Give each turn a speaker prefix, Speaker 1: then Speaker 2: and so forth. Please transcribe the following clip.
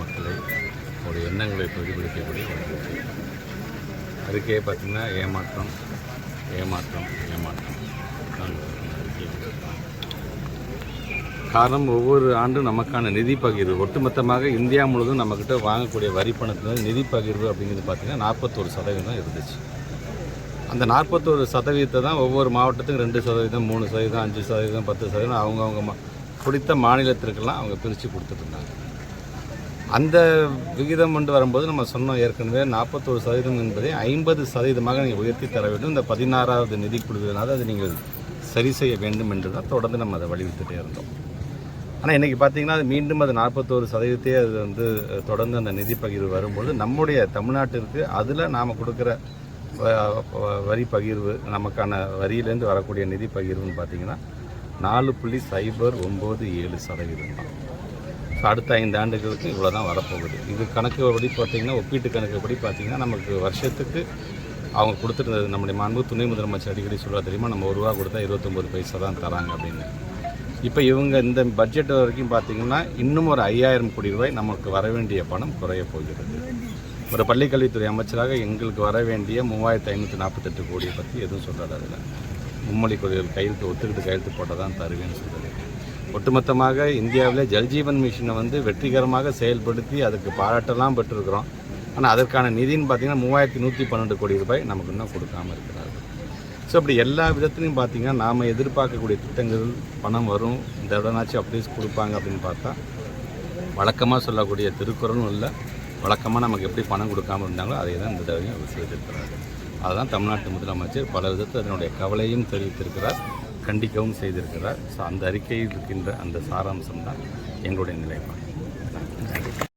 Speaker 1: மக்களை ஒரு எண்ணங்களை பிரதிபலிக்கக்கூடிய ஒரு அறிக்கை. அறிக்கையை பார்த்திங்கன்னா ஏமாற்றம் ஏமாற்றம் ஏமாற்றம். காரணம் ஒவ்வொரு ஆண்டும் நமக்கான நிதி பகிர்வு. ஒட்டுமொத்தமாக இந்தியா முழுவதும் நம்மக்கிட்ட வாங்கக்கூடிய வரி பணத்தில் நிதி பகிர்வு அப்படிங்கிறது பார்த்திங்கன்னா நாற்பத்தோரு சதவீதம் இருந்துச்சு. அந்த நாற்பத்தோரு சதவீதத்தை தான் ஒவ்வொரு மாவட்டத்துக்கும் ரெண்டு சதவீதம் மூணு சதவீதம் அஞ்சு சதவீதம் பத்து சதவீதம் அவங்கவுங்க மா பிடித்த மாநிலத்திற்கெல்லாம் அவங்க பிரித்து கொடுத்துட்ருந்தாங்க அந்த விகிதம் கொண்டு வரும்போது நம்ம சொன்னோம் ஏற்கனவே நாற்பத்தோரு சதவீதம் என்பதை ஐம்பது சதவீதமாக நீங்கள் உயர்த்தி தர வேண்டும். இந்த பதினாறாவது நிதி குழுவினால் அதை நீங்கள் சரி செய்ய வேண்டும் என்று தான் தொடர்ந்து நம்ம அதை வலியுறுத்திட்டே இருந்தோம். ஆனால் இன்றைக்கி பார்த்தீங்கன்னா அது மீண்டும் அது நாற்பத்தோரு சதவீதத்தையே அது வந்து தொடர்ந்து அந்த நிதி பகிர்வு வரும்பொழுது நம்முடைய தமிழ்நாட்டிற்கு அதில் நாம் கொடுக்குற வ- வரி பகிர்வு நமக்கான வரியிலேருந்து வரக்கூடிய நிதி பகிர்வுன்னு பார்த்தீங்கன்னா நாலு புள்ளி சைபர் ஒம்பது ஏழு சதவீதம் தான் ஸோ அடுத்த ஐந்து ஆண்டுகளுக்கு இவ்வளோ தான் வரப்போகுது. இது கணக்குப்படி பார்த்தீங்கன்னா ஒப்பீட்டு கணக்குப்படி பார்த்தீங்கன்னா நமக்கு வருஷத்துக்கு அவங்க கொடுத்துருந்தது நம்முடைய மாண்பு துணை முதலமைச்சர் அடிக்கடி சொல்ல தெரியுமா? நம்ம ஒரு ரூபா கொடுத்தா இருபத்தொம்பது பைசா தான் தராங்க அப்படின்னு. இப்போ இவங்க இந்த பட்ஜெட் வரைக்கும் பார்த்தீங்கன்னா இன்னும் ஒரு ஐயாயிரம் கோடி ரூபாய் நமக்கு வர வேண்டிய பணம் குறைய போகிறது. ஒரு பள்ளிக்கல்வித்துறை அமைச்சராக எங்களுக்கு வர வேண்டிய மூவாயிரத்து ஐநூற்றி நாற்பத்தெட்டு கோடியை பற்றி எதுவும் சொல்கிறார் அதில். மும்மொழி கொள்கைகள் கையெழுத்து ஒத்துக்கிட்டு கையெழுத்து போட்டால் தான் தருவேன்னு சொல்கிறது ஒட்டுமொத்தமாக இந்தியாவிலே ஜல்ஜீவன் மிஷனை வந்து வெற்றிகரமாக செயல்படுத்தி அதுக்கு பாராட்டெல்லாம் பெற்றிருக்கிறோம். ஆனால் அதற்கான நிதின்னு பார்த்தீங்கன்னா மூவாயிரத்தி நூற்றி பன்னெண்டு கோடி ரூபாய் நமக்கு இன்னும் கொடுக்காம இருக்கிறார்கள். ஸோ அப்படி எல்லா விதத்துலையும் பார்த்தீங்கன்னா நாம் எதிர்பார்க்கக்கூடிய திட்டங்கள் பணம் வரும் இந்த இடம்னாச்சும் அப்டேஸ் கொடுப்பாங்க அப்படின்னு பார்த்தா வழக்கமாக சொல்லக்கூடிய திருக்குறளும் இல்லை. வழக்கமாக நமக்கு எப்படி பணம் கொடுக்காம இருந்தாங்களோ அதை தான் இந்த தடவையும் அவர் செய்திருக்கிறார்கள் அதுதான் தமிழ்நாட்டு முதலமைச்சர் பல விதத்தில் அதனுடைய கவலையும் தெரிவித்திருக்கிறார் கண்டிக்கவும் செய்திருக்கிறார். ஸோ அந்த அறிக்கையில் இருக்கின்ற அந்த சாராம்சம் தான் எங்களுடைய நிலைப்பாடு.